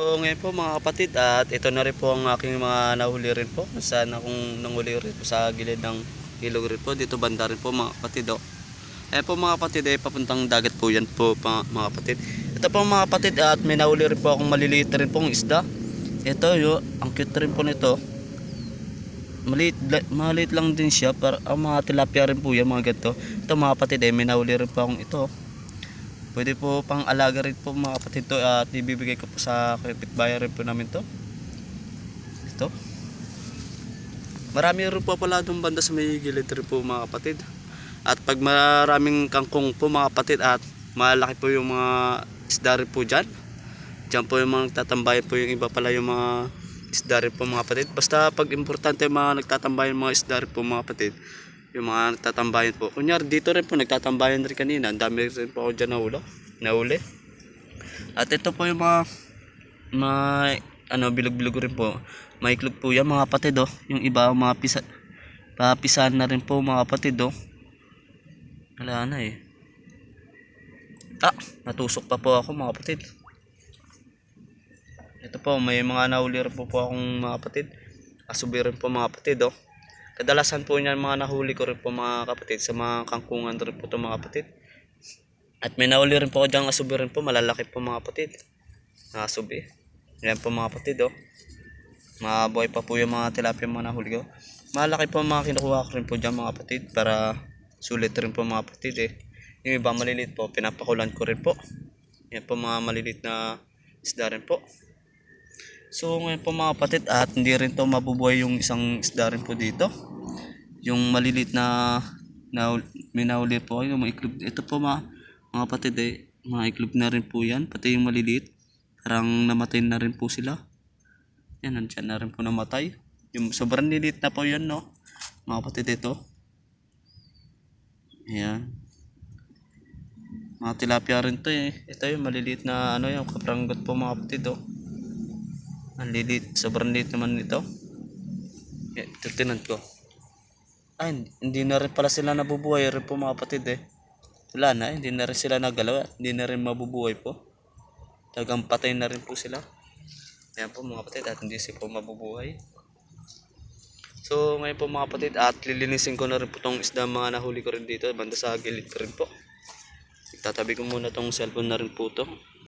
So ngayon po mga kapatid at ito na rin po ang aking mga nahuli rin po. Saan akong nanghuli rin po sa gilid ng ilog rin po. Dito banda rin po mga kapatid oh. Ayan po mga kapatid eh papuntang dagat po yan po mga kapatid. Ito po mga kapatid at may nahuli rin po akong maliliit rin pong isda. Ito yo, ang cute rin po nito. Maliit, maliit lang din siya para ang mga tilapia rin po yan mga ganito. Ito mga kapatid eh may nahuli rin po akong ito. Pwede po pang alaga rin po mga kapatid to at ibibigay ko po sa kapitbahay rin po namin to. Ito. Marami rin po pala doon banda sa may gilid rin po mga kapatid. At pag maraming kangkong po mga kapatid at malaki po yung mga isda rin po dyan. Dyan po yung mga nagtatambayan po yung iba pala yung mga isda rin po mga kapatid. Basta pag importante yung mga nagtatambayan mga isda rin po mga kapatid. Yung mga nagtatambayan po. Kunyari dito rin po nagtatambayan rin kanina. Ang dami rin po ako dyan nahuli. Nahuli. At ito po yung mga may ano bilog-bilog rin po. Maiklog po yan mga kapatid oh. Yung iba mga pisa papisahan na rin po mga kapatid oh. Wala na eh. Ah, natusok pa po ako mga kapatid. Ito po, may mga nahuli rin po po akong mga kapatid. Asubi rin po mga kapatid oh. Kadalasan po niyan mga nahuli ko rin po mga kapatid sa mga kangkungan rin po to mga kapatid. At may nahuli rin po ako dyan asubi rin po, malalaki po mga kapatid. Nasubi. Yan po mga kapatid oh. Mabuhay pa po yung mga tilapia mga nahuli ko. Malaki po mga kinukuha ko rin po dyan mga kapatid para sulit rin po mga kapatid eh. Yung iba maliliit po, pinapakulan ko rin po. Yan po mga maliliit na isda rin po. So ngayon po mga kapatid at hindi rin to mabubuhay yung isang isda rin po dito. Yung maliliit na na may nahuli po yung mga iklog. Ito po mga, mga kapatid eh, mga iklog na rin po yan. Pati yung maliliit. Parang namatay na rin po sila. Yan, nandyan na rin po namatay. Yung sobrang lilit na po yun, no? Mga kapatid ito. Ayan. Mga tilapia rin to eh. Ito yung maliliit na ano yung kapranggot po mga kapatid, oh. Ang lilit. Sobrang lilit naman nito. Yeah, ito tinan ko. Ay, hindi- na rin pala sila nabubuhay rin po mga kapatid eh. Wala na, eh. hindi na rin sila nagalaw. at Hindi na rin mabubuhay po. Talagang patay na rin po sila. Ayan po mga kapatid at hindi sila po mabubuhay. So ngayon po mga kapatid at lilinisin ko na rin po tong isda mga nahuli ko rin dito banda sa gilid ko rin po. Tatabi ko muna tong cellphone na rin po to.